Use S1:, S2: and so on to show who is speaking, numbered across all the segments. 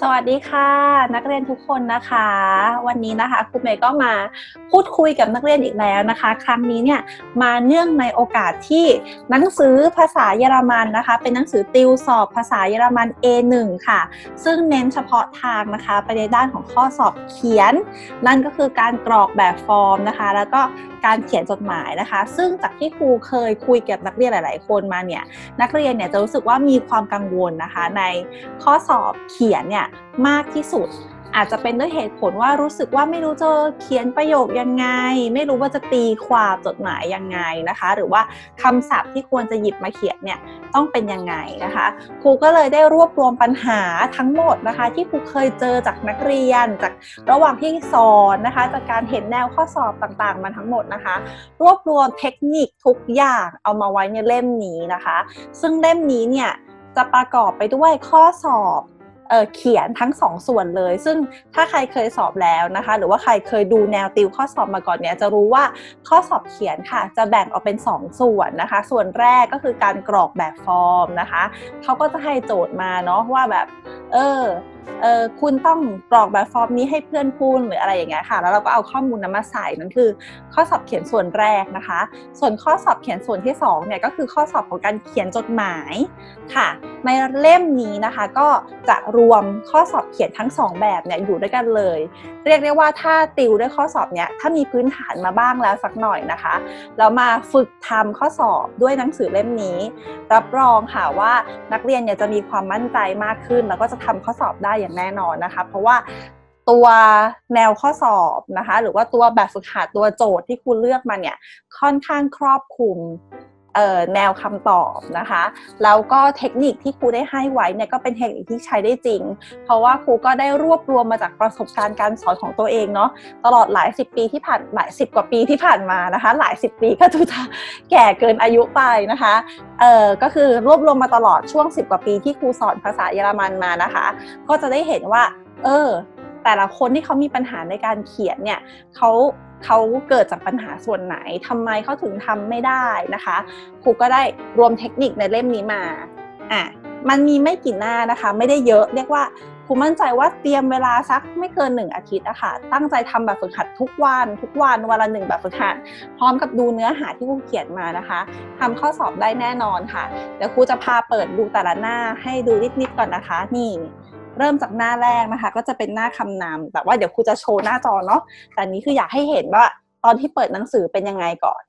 S1: สวัสดีค่ะ นักเรียนทุกคนนะคะ วันนี้นะคะครูเมย์ก็มาพูดคุยกับนักเรียนอีกแล้วนะคะ ครั้งนี้เนี่ยมาเนื่องในโอกาสที่หนังสือภาษาเยอรมันนะคะ เป็นหนังสือติวสอบภาษาเยอรมัน A1 ค่ะ ซึ่งเน้นเฉพาะทางนะคะไปในด้านของข้อสอบเขียน นั่นก็คือการกรอกแบบฟอร์มนะคะ แล้วก็การเขียนจดหมายนะคะ ซึ่งจากที่ครูเคยคุยกับนักเรียนหลาย ๆ คนมาเนี่ยนักเรียนเนี่ยจะรู้สึกว่ามีความกังวลนะคะ ในข้อสอบเขียนเนี่ยมากที่สุด อาจจะเป็นด้วยเหตุผลว่ารู้สึกว่าไม่รู้จะเขียนประโยคยังไง ไม่รู้ว่าจะตีความจดหมายยังไงนะคะ หรือว่าคำศัพท์ที่ควรจะหยิบมาเขียนเนี่ยต้องเป็นยังไงนะคะครูก็เลยได้รวบรวมปัญหาทั้งหมดนะคะ ที่ครูเคยเจอจากนักเรียน จากระหว่างที่สอนนะคะ จากการเห็นแนวข้อสอบต่างๆ มาทั้งหมดนะคะ รวบรวมเทคนิคทุกอย่างเอามาไว้ในเล่มนี้นะคะ ซึ่งเล่มนี้เนี่ยจะประกอบไปด้วยข้อสอบ เเขียนทั้งสองส่วนเลย ซึ่งถ้าใครเคยสอบแล้วนะคะ หรือว่าใครเคยดูแนวติวข้อสอบมาก่อนเนี่ยจะรู้ว่าข้อสอบเขียนค่ะ จะแบ่งออกเป็น 2ส่วนนะคะ ส่วนแรกก็คือการกรอกแบบฟอร์มนะคะเขาก็จะให้โจทย์มาเนาะว่าแบบ เออ เออคุณต้องกรอกแบบฟอร์มนี้ให้เพื่อนคุณหรืออะไรอย่างเงี้ยค่ะ แล้วเราก็เอาข้อมูลนั้นมาใส่นั่นคือ ข้อสอบเขียนส่วนแรกนะคะ ส่วนข้อสอบเขียนส่วนที่2เนี่ยก็คือข้อสอบของการเขียนจดหมายค่ะ ในเล่มนี้นะคะก็จะรวมข้อสอบเขียนทั้ง 2 แบบเนี่ยอยู่ด้วยกันเลย เรียกได้ว่าถ้าติวด้วยข้อสอบเนี่ยถ้ามีพื้นฐานมาบ้างแล้วสักหน่อยนะคะแล้วมาฝึกทำข้อสอบด้วยหนังสือเล่มนี้ รับรองค่ะว่านักเรียนเนี่ยจะมีความมั่นใจมากขึ้น แล้วก็จะทำข้อสอบได้อย่างแน่นอนนะคะ เพราะว่าตัวแนวข้อสอบนะคะ หรือว่าตัวแบบฝึกหัดตัวโจทย์ที่คุณเลือกมาเนี่ยค่อนข้างครอบคลุม แนวคำตอบนะคะแล้วก็เทคนิคที่ครูได้ให้ไว้เนี่ยก็เป็นเทคนิคที่ใช้ได้จริง เพราะว่าครูก็ได้รวบรวมมาจากประสบการณ์การสอนของตัวเองเนาะตลอดหลายสิบปีที่ผ่านหลายสิบกว่าปีที่ผ่านมานะคะ หลายสิบปีก็ดูจะแก่เกินอายุไปนะคะเออก็คือรวบรวมมาตลอดช่วง 10 กว่าปีที่ครูสอนภาษาเยอรมันมานะคะ ก็จะได้เห็นว่า เออแต่ละคนที่เขามีปัญหาในการเขียนเนี่ยเขา เขาเกิดจากปัญหาส่วนไหนทำไมเขาถึงทำไม่ได้นะคะครูก็ได้รวมเทคนิคในเล่มนี้มาอะมันมีไม่กี่หน้านะคะ ไม่ได้เยอะเรียกว่าครูมั่นใจว่าเตรียมเวลาสักไม่เกินหนึ่งอาทิตย์อะคะ่ะตั้งใจทำแบบฝึกหัดทุกวันทุกวันวันละหนึ่งแบบฝึกหัด พร้อมกับดูเนื้อหาที่ครูเขียนมานะคะทำข้อสอบได้แน่นอนค่ะเดี๋ยวครูจะพาเปิดดูแต่ละหน้าให้ดูนิดๆก่อนนะคะ นี่ เริ่มจากหน้าแรกนะคะ ก็จะเป็นหน้าคำนำแต่ว่าเดี๋ยวครูจะโชว์หน้าจอเนาะแต่นี้คืออยากให้เห็นว่าตอนที่เปิดหนังสือเป็นยังไงก่อน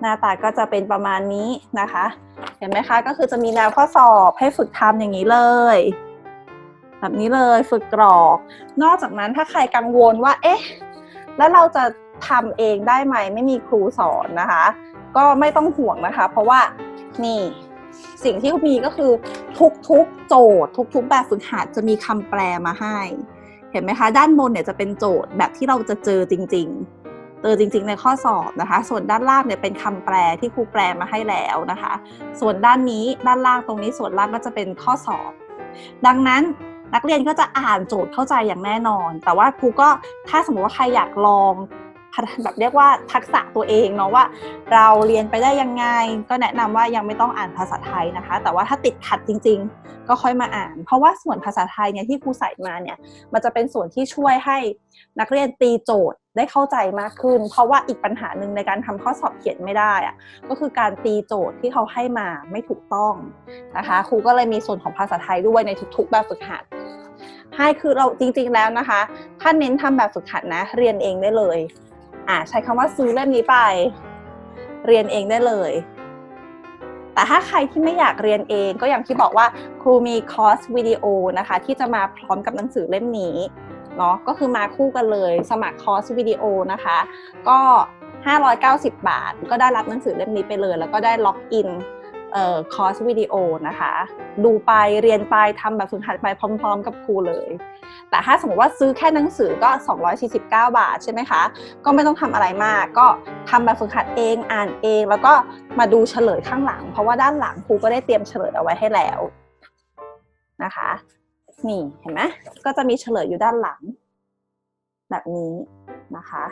S1: หน้าตาก็จะเป็นประมาณนี้นะคะ เห็นไหมคะ ก็คือจะมีแนวข้อสอบให้ฝึกทำอย่างนี้เลยแบบนี้เลยฝึกกรอก นอกจากนั้นถ้าใครกังวลว่า เอ๊ะ แล้วเราจะทำเองได้ไหม ไม่มีครูสอนนะคะ ก็ไม่ต้องห่วงนะคะ เพราะว่านี่ สิ่งที่มีก็คือทุกๆ โจทย์ ทุกๆ แบบฝึกหัดจะมีคำแปลมาให้ เห็นไหมคะ ด้านบนเนี่ยจะเป็นโจทย์แบบที่เราจะเจอจริง ๆเจอจริงๆในข้อสอบนะคะ ส่วนด้านล่างเนี่ยเป็นคำแปลที่ครูแปลมาให้แล้วนะคะ ส่วนด้านนี้ด้านล่างตรงนี้ส่วนล่างก็จะเป็นข้อสอบ ดังนั้นนักเรียนก็จะอ่านโจทย์เข้าใจอย่างแน่นอน แต่ว่าครูก็ถ้าสมมติว่าใครอยากลอง แบบเรียกว่าทักษะตัวเองเนาะว่า เราเรียนไปได้ยังไง ก็แนะนำว่ายังไม่ต้องอ่านภาษาไทยนะคะ แต่ว่าถ้าติดขัดจริง ๆ ก็ค่อยมาอ่าน เพราะว่าส่วนภาษาไทยเนี่ยที่ครูใส่มาเนี่ยมันจะเป็นส่วนที่ช่วยให้นักเรียนตีโจทย์ได้เข้าใจมากขึ้น เพราะว่าอีกปัญหาหนึ่งในการทำข้อสอบเขียนไม่ได้อะก็คือการตีโจทย์ที่เขาให้มาไม่ถูกต้องนะคะ ครูก็เลยมีส่วนของภาษาไทยด้วยในทุกๆแบบฝึกหัดให้คือเราจริงๆแล้วนะคะ ถ้าเน้นทำแบบฝึกหัดนะ เรียนเองได้เลย อ่าใช้คำว่าซื้อเล่มนี้ไป เรียนเองได้เลย แต่ถ้าใครที่ไม่อยากเรียนเองก็อย่างที่บอกว่าครูมีคอร์สวิดีโอนะคะ ที่จะมาพร้อมกับหนังสือเล่มนี้เนาะก็คือมาคู่กันเลย สมัครคอร์สวิดีโอนะคะ ก็ 590 บาท ก็ได้รับหนังสือเล่มนี้ไปเลย แล้วก็ได้ล็อกอิน คอร์สวิดีโอนะคะ ดูไปเรียนไปทำแบบฝึกหัดไปพร้อม ๆ กับครูเลย แต่ถ้าสมมติว่าซื้อแค่หนังสือก็ 249 บาทใช่ไหมคะ ก็ไม่ต้องทำอะไรมาก ก็ทำแบบฝึกหัดเองอ่านเอง แล้วก็มาดูเฉลยข้างหลัง เพราะว่าด้านหลังครูก็ได้เตรียมเฉลยเอาไว้ให้แล้วนะคะนี่เห็นไหมก็จะมีเฉลยอยู่ด้านหลัง แบบนี้นะคะ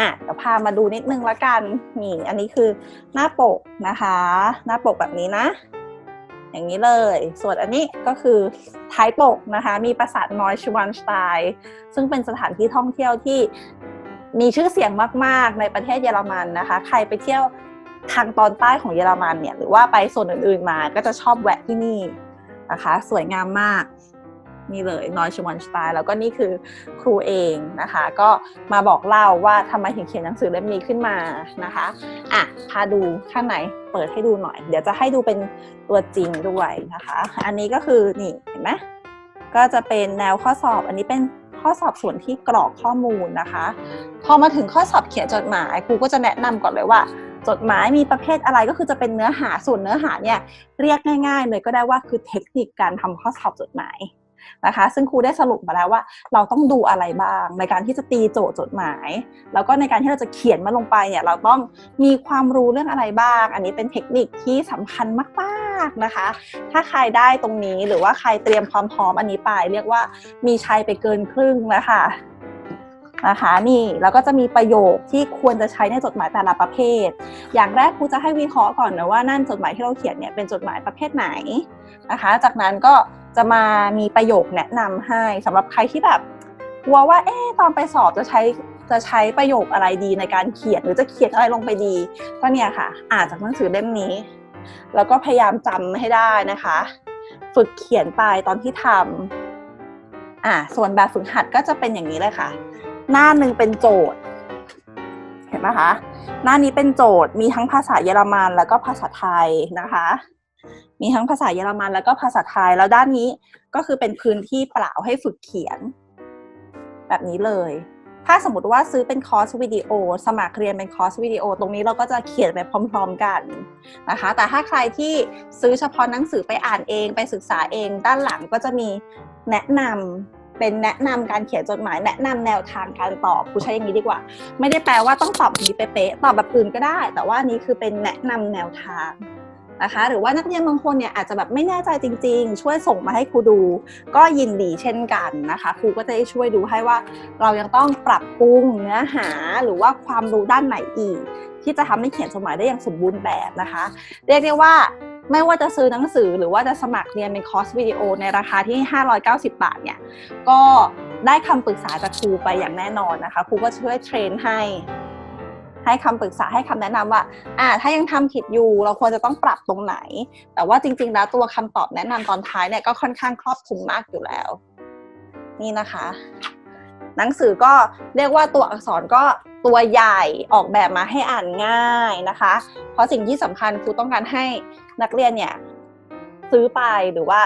S1: อะเดี๋ยวพามาดูนิดนึงละกันนี่อันนี้คือหน้าปกนะคะ หน้าปกแบบนี้นะ อย่างนี้เลย ส่วนอันนี้ก็คือท้ายปกนะคะ มีปราสาทนอยชวันสไตน์ซึ่งเป็นสถานที่ท่องเที่ยวที่มีชื่อเสียงมาก ๆ ในประเทศเยอรมันนะคะ ใครไปเที่ยวทางตอนใต้ของเยอรมันเนี่ย หรือว่าไปโซนอื่น ๆ มาก็จะชอบแวะที่นี่นะคะ สวยงามมาก นี่เลยนอยชวันสไตน์แล้วก็นี่คือครูเองนะคะ ก็มาบอกเล่าว่าทำไมถึงเขียนหนังสือเล่มนี้ขึ้นมานะคะอะพาดูข้างในเปิดให้ดูหน่อย เดี๋ยวจะให้ดูเป็นตัวจริงด้วยนะคะ อันนี้ก็คือนี่เห็นไหมก็จะเป็นแนวข้อสอบ อันนี้เป็นข้อสอบส่วนที่กรอกข้อมูลนะคะ พอมาถึงข้อสอบเขียนจดหมายครูก็จะแนะนำก่อนเลยว่า จดหมายมีประเภทอะไรก็คือจะเป็นเนื้อหาส่วนเนื้อหาเนี่ยเรียกง่ายๆเลยก็ได้ว่าคือเทคนิคการทำข้อสอบจดหมาย นะคะ ซึ่งครูได้สรุปมาแล้วว่า เราต้องดูอะไรบ้าง ในการที่จะตีโจทย์จดหมาย แล้วก็ในการที่เราจะเขียนมันลงไปเนี่ยเราต้องมีความรู้เรื่องอะไรบ้าง อันนี้เป็นเทคนิคที่สำคัญมากๆนะคะ ถ้าใครได้ตรงนี้หรือว่าใครเตรียมความพร้อมอันนี้ไป เรียกว่ามีชัยไปเกินครึ่งแล้วค่ะ นะคะนี่แล้วก็จะมีประโยคที่ควรจะใช้ในจดหมายแต่ละประเภท อย่างแรกครูจะให้วิเคราะห์ก่อนนะว่านั่นจดหมายที่เราเขียนเนี่ยเป็นจดหมายประเภทไหนนะคะ จากนั้นก็จะมามีประโยคแนะนำให้สำหรับใครที่แบบกลัวว่าเอ๊ตอนไปสอบจะใช้จะใช้ประโยคอะไรดีในการเขียนหรือจะเขียนอะไรลงไปดี ก็เนี่ยค่ะ อ่านจากหนังสือเล่มนี้ แล้วก็พยายามจำให้ได้นะคะ ฝึกเขียนไปตอนที่ทำอ่าส่วนแบบฝึกหัดก็จะเป็นอย่างนี้เลยค่ะ หน้าหนึ่งเป็นโจทย์ เห็นไหมคะ หน้านี้เป็นโจทย์มีทั้งภาษาเยอรมันแล้วก็ภาษาไทยนะคะ มีทั้งภาษาเยอรมันแล้วก็ภาษาไทยแล้วด้านนี้ก็คือเป็นพื้นที่เปล่าให้ฝึกเขียน แบบนี้เลย ถ้าสมมติว่าซื้อเป็นคอร์สวิดีโอ สมัครเรียนเป็นคอร์สวิดีโอ ตรงนี้เราก็จะเขียนไปพร้อม ๆกันนะคะ แต่ถ้าใครที่ซื้อเฉพาะหนังสือไปอ่านเองไปศึกษาเอง ด้านหลังก็จะมีแนะนำ เป็นแนะนำการเขียนจดหมาย แนะนำแนวทางการตอบกูใช้อย่างนี้ดีกว่า ไม่ได้แปลว่าต้องตอบนี้เป๊ะๆตอบแบบอื่นก็ได้ แต่ว่านี้คือเป็นแนะนำแนวทางนะคะหรือว่านักเรียนบางคนเนี่ยอาจจะแบบไม่แน่ใจจริง ๆ ช่วยส่งมาให้ครูดู ก็ยินดีเช่นกันนะคะครูก็จะได้ช่วยดูให้ว่า เรายังต้องปรับปรุงเนื้อหาหรือว่าความรู้ด้านไหนอีก ที่จะทำให้เขียนจดหมายได้อย่างสมบูรณ์แบบนะคะ เรียกได้ว่า ไม่ว่าจะซื้อหนังสือหรือว่าจะสมัครเรียนเป็นคอร์สวิดีโอในราคาที่ 590 บาทเนี่ย ก็ได้คำปรึกษาจากครูไปอย่างแน่นอนนะคะครูก็ช่วยเทรนให้ให้คำปรึกษาให้คำแนะนำว่าอ่า ถ้ายังทำผิดอยู่เราควรจะต้องปรับตรงไหน แต่ว่าจริง ๆ แล้วตัวคำตอบแนะนำตอนท้ายเนี่ยก็ค่อนข้างครอบคลุมมากอยู่แล้ว นี่นะคะ หนังสือก็เรียกว่าตัวอักษรก็ ตัวใหญ่ออกแบบมาให้อ่านง่ายนะคะ เพราะสิ่งที่สำคัญครูต้องการให้นักเรียนเนี่ยซื้อไปหรือว่า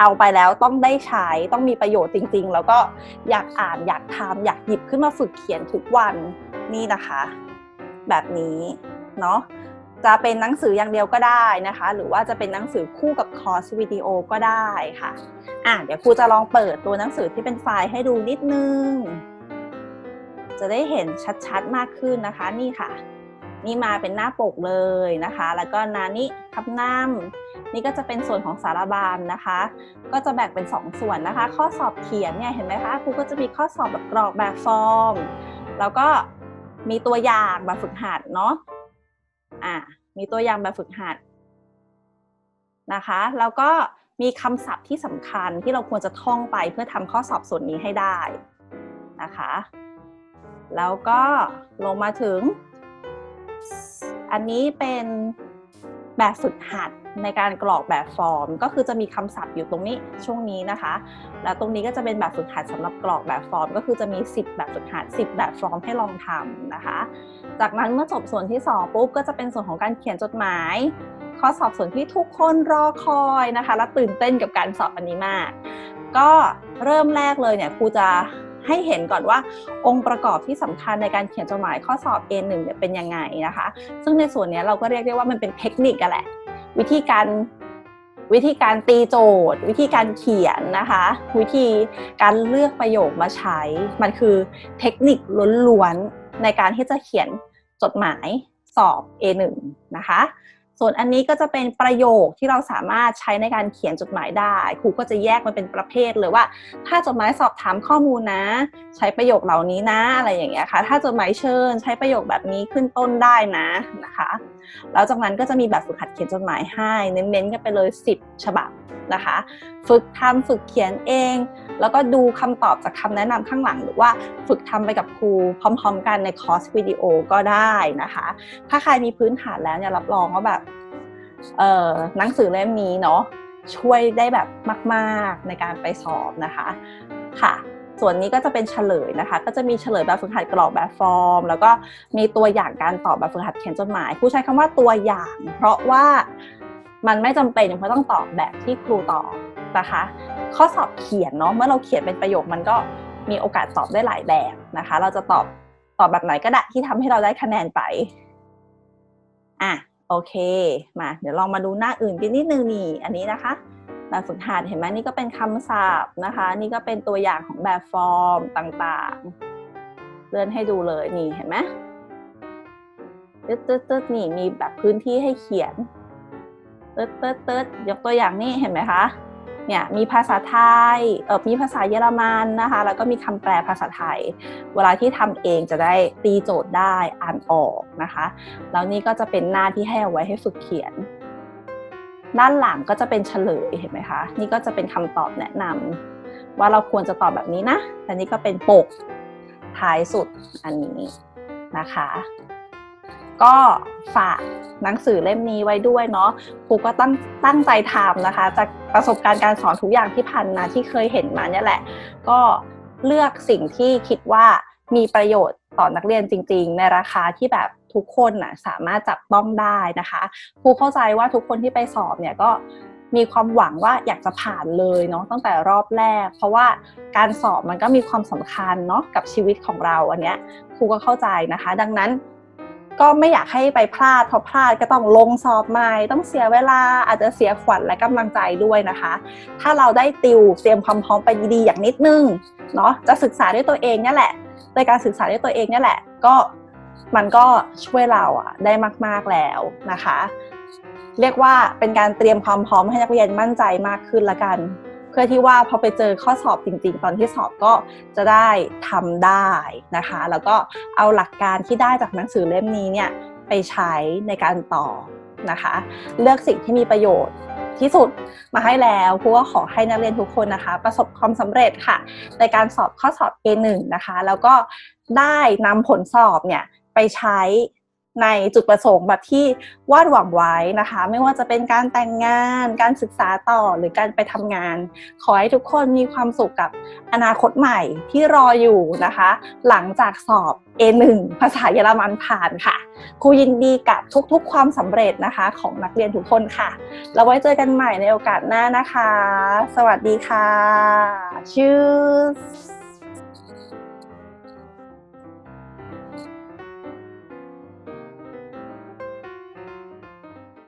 S1: เอาไปแล้วต้องได้ใช้ต้องมีประโยชน์จริง ๆ แล้วก็อยากอ่านอยากทำอยากหยิบขึ้นมาฝึกเขียนทุกวันนี่นะคะ แบบนี้เนาะจะเป็นหนังสืออย่างเดียวก็ได้นะคะ หรือว่าจะเป็นหนังสือคู่กับคอร์สวิดีโอก็ได้ค่ะอะเดี๋ยวครูจะลองเปิดตัวหนังสือที่เป็นไฟล์ให้ดูนิดนึง จะได้เห็นชัดๆมากขึ้นนะคะนี่ค่ะ นี่มาเป็นหน้าปกเลยนะคะ แล้วก็นานี่คับน้ำนี่ก็จะเป็นส่วนของสารบานนะคะ ก็จะแบ่งเป็น 2 ส่วนนะคะ ข้อสอบเขียนเนี่ยเห็นไหมคะครูก็จะมีข้อสอบแบบกรอกแบบฟอร์ม แล้วก็มีตัวอย่างแบบฝึกหัดเนาะอะมีตัวอย่างแบบฝึกหัดนะคะ แล้วก็มีคำศัพท์ที่สำคัญที่เราควรจะท่องไปเพื่อทำข้อสอบส่วนนี้ให้ได้นะคะ แล้วก็ลงมาถึง อันนี้เป็นแบบฝึกหัดในการกรอกแบบฟอร์ม ก็คือจะมีคำศัพท์อยู่ตรงนี้ช่วงนี้นะคะ แล้วตรงนี้ก็จะเป็นแบบฝึกหัดสำหรับกรอกแบบฟอร์ม ก็คือจะมี 10 แบบฝึกหัด 10 แบบฟอร์มให้ลองทำนะคะ จากนั้นเมื่อจบส่วนที่ 2 ปุ๊บก็จะเป็นส่วนของการเขียนจดหมาย ข้อสอบส่วนที่ทุกคนรอคอยนะคะ และตื่นเต้นกับการสอบอันนี้มาก ก็เริ่มแรกเลยเนี่ยครูจะ ให้เห็นก่อนว่าองค์ประกอบที่สำคัญในการเขียนจดหมายข้อสอบ A1 เนี่ยเป็นยังไงนะคะ ซึ่งในส่วนนี้เราก็เรียกได้ว่ามันเป็นเทคนิคกันแหละ วิธีการวิธีการตีโจทย์ วิธีการเขียนนะคะ วิธีการเลือกประโยคมาใช้ มันคือเทคนิคล้วนๆในการที่จะเขียนจดหมายสอบ A1 นะคะ ส่วนอันนี้ก็จะเป็นประโยคที่เราสามารถใช้ในการเขียนจดหมายได้ ครูก็จะแยกมันเป็นประเภทเลยว่า ถ้าจดหมายสอบถามข้อมูลนะ ใช้ประโยคเหล่านี้นะอะไรอย่างเงี้ยค่ะ ถ้าจดหมายเชิญ ใช้ประโยคแบบนี้ขึ้นต้นได้นะนะคะ แล้วจากนั้นก็จะมีแบบฝึกหัดเขียนจดหมายให้ เน้นๆกันไปเลย 10 ฉบับนะคะ ฝึกทำฝึกเขียนเอง แล้วก็ดูคำตอบจากคำแนะนำข้างหลัง หรือว่าฝึกทำไปกับครูพร้อม ๆ กันในคอร์สวิดีโอก็ได้นะคะ ถ้าใครมีพื้นฐานแล้วเนี่ยรับรองว่าแบบเอ่อหนังสือเล่มนี้เนาะช่วยได้แบบมาก ๆในการไปสอบนะคะค่ะ ส่วนนี้ก็จะเป็นเฉลยนะคะ ก็จะมีเฉลยแบบฝึกหัดกรอกแบบฟอร์ม แล้วก็มีตัวอย่างการตอบแบบฝึกหัดเขียนจดหมายครูใช้คำว่าตัวอย่าง เพราะว่ามันไม่จำเป็นเพราะต้องตอบแบบที่ครูตอบนะคะ ข้อสอบเขียนเนาะเมื่อเราเขียนเป็นประโยคมันก็มีโอกาสตอบได้หลายแบบนะคะ เราจะตอบตอบแบบไหนก็ได้ที่ทำให้เราได้คะแนนไปอะโอเค มา เดี๋ยวลองมาดูหน้าอื่นกันนิดนึงนี่ อันนี้นะคะ แบบฝึกหัดเห็นไหมนี่ก็เป็นคำศัพท์นะคะ นี่ก็เป็นตัวอย่างของแบบฟอร์มต่างๆ เลื่อนให้ดูเลยนี่เห็นไหมตึ๊ดตึ๊ดตึ๊ดนี่มีแบบพื้นที่ให้เขียนตึ๊ดตึ๊ดตึ๊ดยกตัวอย่างนี่เห็นไหมคะเนี่ยมีภาษาไทยเออมีภาษาเยอรมันนะคะ แล้วก็มีคำแปลภาษาไทย เวลาที่ทำเองจะได้ตีโจทย์ได้อ่านออกนะคะ แล้วนี่ก็จะเป็นหน้าที่ให้เอาไว้ให้ฝึกเขียน ด้านหลังก็จะเป็นเฉลยเห็นไหมคะ นี่ก็จะเป็นคำตอบแนะนำว่าเราควรจะตอบแบบนี้นะแต่นี่ก็เป็นปกท้ายสุดอันนี้นะคะ ก็ฝากหนังสือเล่มนี้ไว้ด้วยเนาะครูก็ตั้งตั้งใจทำนะคะ จากประสบการณ์การสอนทุกอย่างที่ผ่านมาที่เคยเห็นมาเนี่ยแหละ ก็เลือกสิ่งที่คิดว่ามีประโยชน์ต่อนักเรียนจริง ๆ ในราคาที่แบบ ทุกคนนะสามารถจับต้องได้นะคะครูเข้าใจว่าทุกคนที่ไปสอบเนี่ยก็มีความหวังว่าอยากจะผ่านเลยเนาะตั้งแต่รอบแรก เพราะว่าการสอบมันก็มีความสำคัญเนาะกับชีวิตของเราอันเนี้ยครูก็เข้าใจนะคะ ดังนั้นก็ไม่อยากให้ไปพลาดเพราะพลาดก็ต้องลงสอบใหม่ต้องเสียเวลาอาจจะเสียขวัญและกำลังใจด้วยนะคะ ถ้าเราได้ติวเตรียมความพร้อมไปดีๆอย่างนิดนึงเนาะจะศึกษาด้วยตัวเองเนี่แหละโดยการศึกษาด้วยตัวเองเนี่แหละ ก็ มันก็ช่วยเราอะได้มากๆแล้วนะคะ เรียกว่าเป็นการเตรียมความพร้อมให้นักเรียนมั่นใจมากขึ้นละกัน เพื่อที่ว่าพอไปเจอข้อสอบจริง ๆ ตอนที่สอบก็จะได้ทำได้นะคะ แล้วก็เอาหลักการที่ได้จากหนังสือเล่มนี้เนี่ยไปใช้ในการต่อนะคะ เลือกสิ่งที่มีประโยชน์ที่สุดมาให้แล้วเพราะว่าขอให้นักเรียนทุกคนนะคะ ประสบความสำเร็จค่ะ ในการสอบข้อสอบ A1 นะคะ แล้วก็ได้นำผลสอบเนี่ย ไปใช้ในจุดประสงค์แบบที่วาดหวังไว้นะคะ ไม่ว่าจะเป็นการแต่งงาน การศึกษาต่อหรือการไปทำงาน ขอให้ทุกคนมีความสุขกับอนาคตใหม่ที่รออยู่นะคะ หลังจากสอบ A1 ภาษาเยอรมันผ่านค่ะครูยินดีกับทุกๆ ความสำเร็จนะคะ ของนักเรียนทุกคนค่ะแล้วไว้เจอกันใหม่ในโอกาสหน้านะคะ สวัสดีค่ะ Cheers